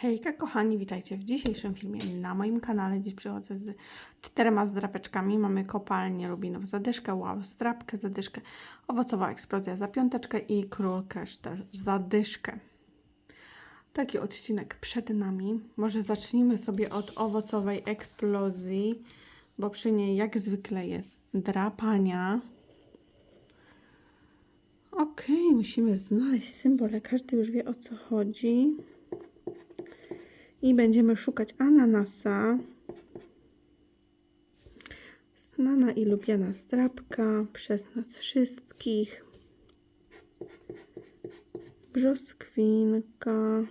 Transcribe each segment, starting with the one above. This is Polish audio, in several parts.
Hejka kochani, witajcie w dzisiejszym filmie na moim kanale. Dziś przychodzę z czterema zdrapeczkami. Mamy kopalnię Lubinów, zadyszkę, wow, zdrapkę, zadyszkę, owocowa eksplozja za piąteczkę i królkę też zadyszkę. Taki odcinek przed nami. Może zacznijmy sobie od owocowej eksplozji, bo przy niej jak zwykle jest drapania. Okej, musimy znaleźć symbole. Każdy już wie o co chodzi. I będziemy szukać ananasa. Znana i lubiana zdrabka przez nas wszystkich. Brzoskwinka.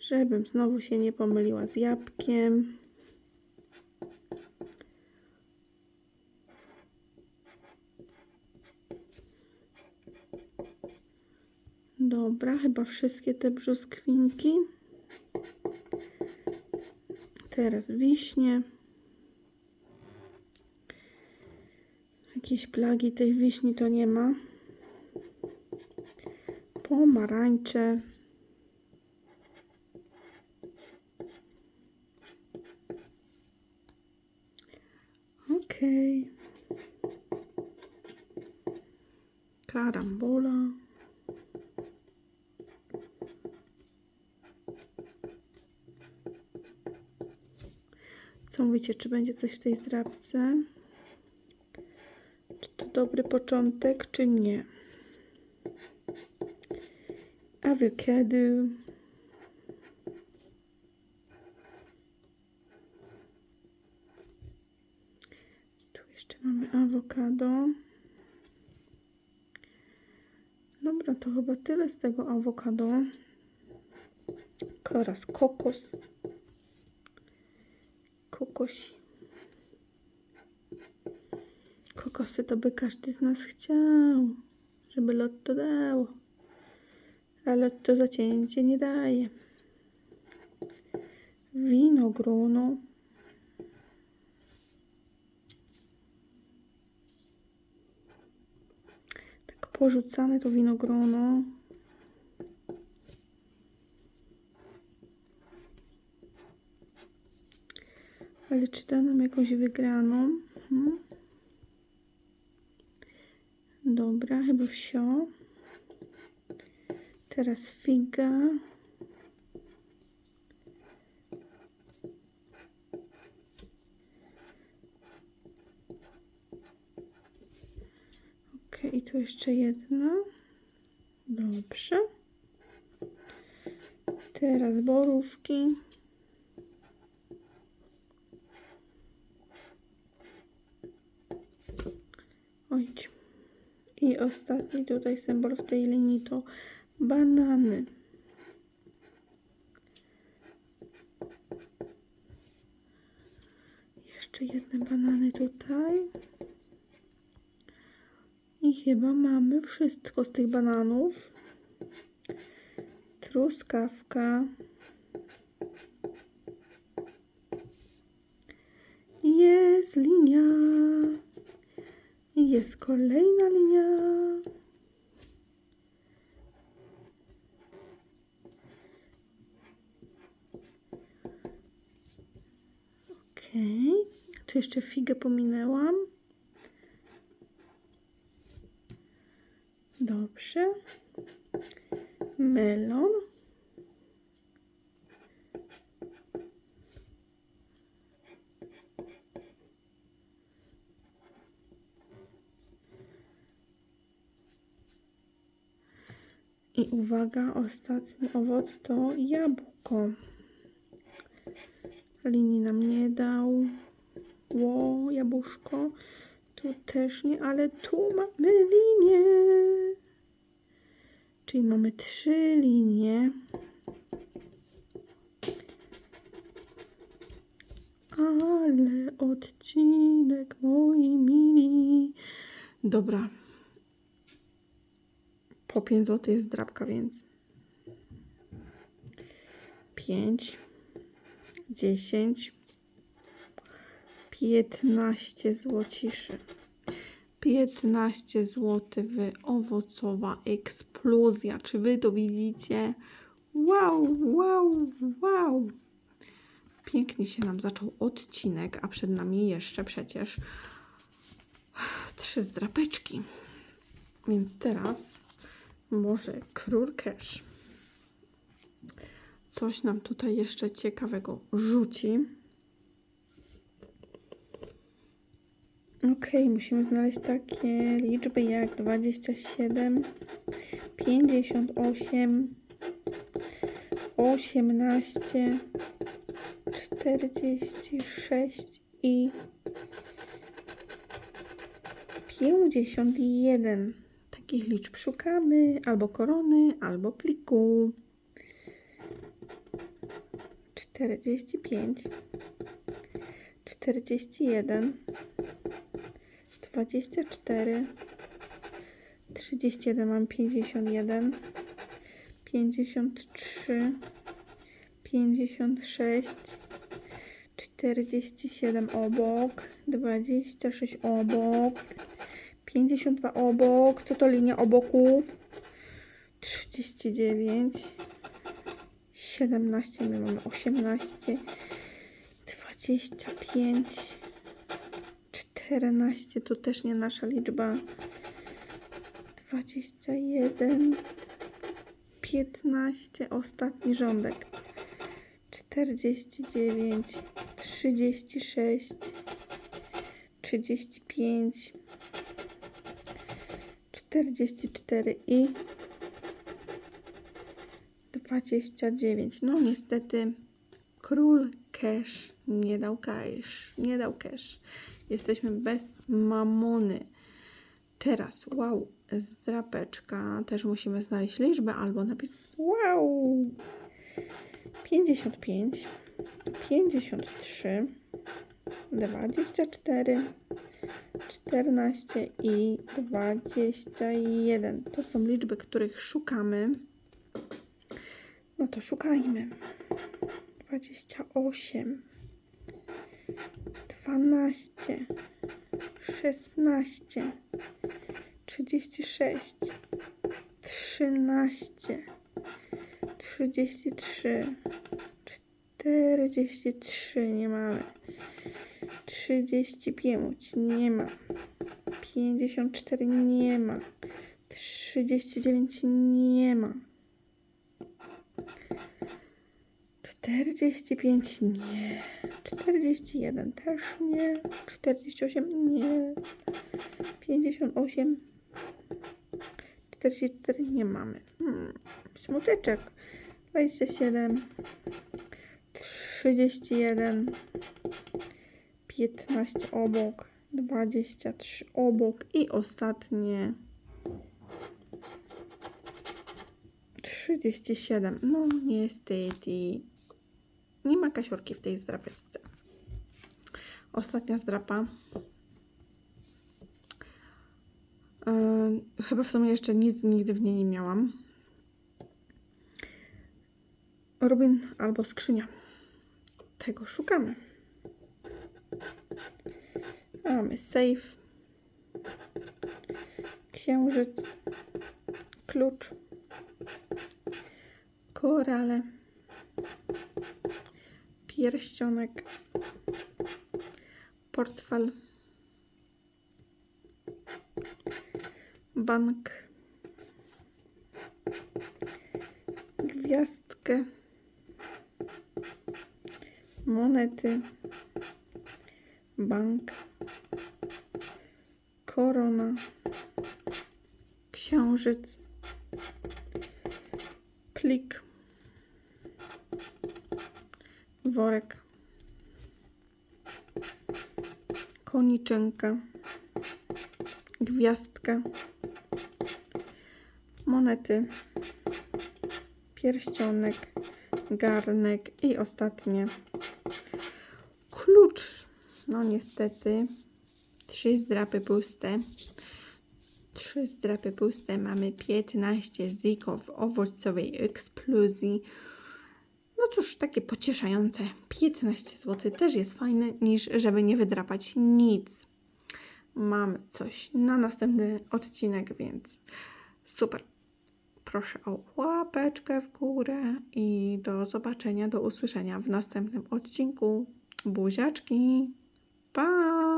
Żebym znowu się nie pomyliła z jabłkiem. Dobra, chyba wszystkie te brzoskwinki. Teraz wiśnie. Jakieś plagi tej wiśni to nie ma. Pomarańcze. Okej. Karambola. Co mówicie, czy będzie coś w tej zdrabce? Czy to dobry początek, czy nie? Awokado. Tu jeszcze mamy awokado. Dobra, to chyba tyle z tego awokado. Teraz kokos kokosi. Kokosy to by każdy z nas chciał, żeby lotto dało. A lotto zacięcie nie daje. Winogrono. Tak porzucane to winogrono. Ale czy da nam jakąś wygraną? Hmm. Dobra, chyba wsio. Teraz figa. Ok, i tu jeszcze jedna. Dobrze. Teraz borówki. I ostatni tutaj symbol w tej linii to banany. Jeszcze jedne banany tutaj. I chyba mamy wszystko z tych bananów. Truskawka. Jest linia. I jest kolejna linia. Okej. Tu jeszcze figę pominęłam. Dobrze. Melon. I uwaga, ostatni owoc to jabłko. Linii nam nie dał. Ło, jabłuszko. Tu też nie, ale tu mamy linię. Czyli mamy trzy linie. Ale odcinek moi mili. Dobra, po 5 zł jest drapka, więc 5, 10, 15 złociszy. 15 zł w owocowa eksplozja. Czy wy to widzicie? Wow, wow, wow. Pięknie się nam zaczął odcinek, a przed nami jeszcze przecież trzy zdrapeczki. Więc teraz może król cash. Coś nam tutaj jeszcze ciekawego rzuci. Ok, musimy znaleźć takie liczby jak 27, 58, 18, 46 i 51. Takich liczb szukamy. Albo korony, albo pliku. 45, 41, 24, 31 mam 51, 53, 56, 47 obok, 26 obok, 52 obok, co to linia oboków, 39, 17, my mamy 18, 25, 14, to też nie nasza liczba, 21, 15, ostatni rządek, 49, 36, 35, 44 i 29. No niestety król cash nie dał cash, nie dał cash. Jesteśmy bez mamony. Teraz, wow, zdrapeczka. Też musimy znaleźć liczbę albo napis wow. 55, 53, 24, 14 i 21. To są liczby, których szukamy. No to szukajmy. 28, 12, 16, 36, 13, 33, 43 nie mamy. 35 nie ma. 54 nie ma. 39 nie ma. 45 nie. 41 też nie. 48 nie. 58 44 nie mamy. Hmm. Smuteczek. 27 31 15 obok 23 obok i ostatnie 37. No niestety nie ma kasiorki w tej zdrapeczce. Ostatnia zdrapa. Yy, chyba w sumie jeszcze nic nigdy w niej nie miałam. Rubin albo skrzynia. Tego szukamy. Mamy safe, księżyc, klucz, korale, pierścionek, portfel, bank, gwiazdkę, monety, bank, korona, księżyc, plik, worek, koniczynka, gwiazdka, monety, pierścionek, garnek. I ostatnie. Klucz. No niestety trzy zdrapy puste. Trzy zdrapy puste. Mamy 15 zików owocowej eksplozji. No cóż, takie pocieszające. 15 zł też jest fajne, niż żeby nie wydrapać nic. Mamy coś na następny odcinek, więc super. proszę o łapeczkę w górę i do zobaczenia, do usłyszenia w następnym odcinku. Buziaczki! Pa!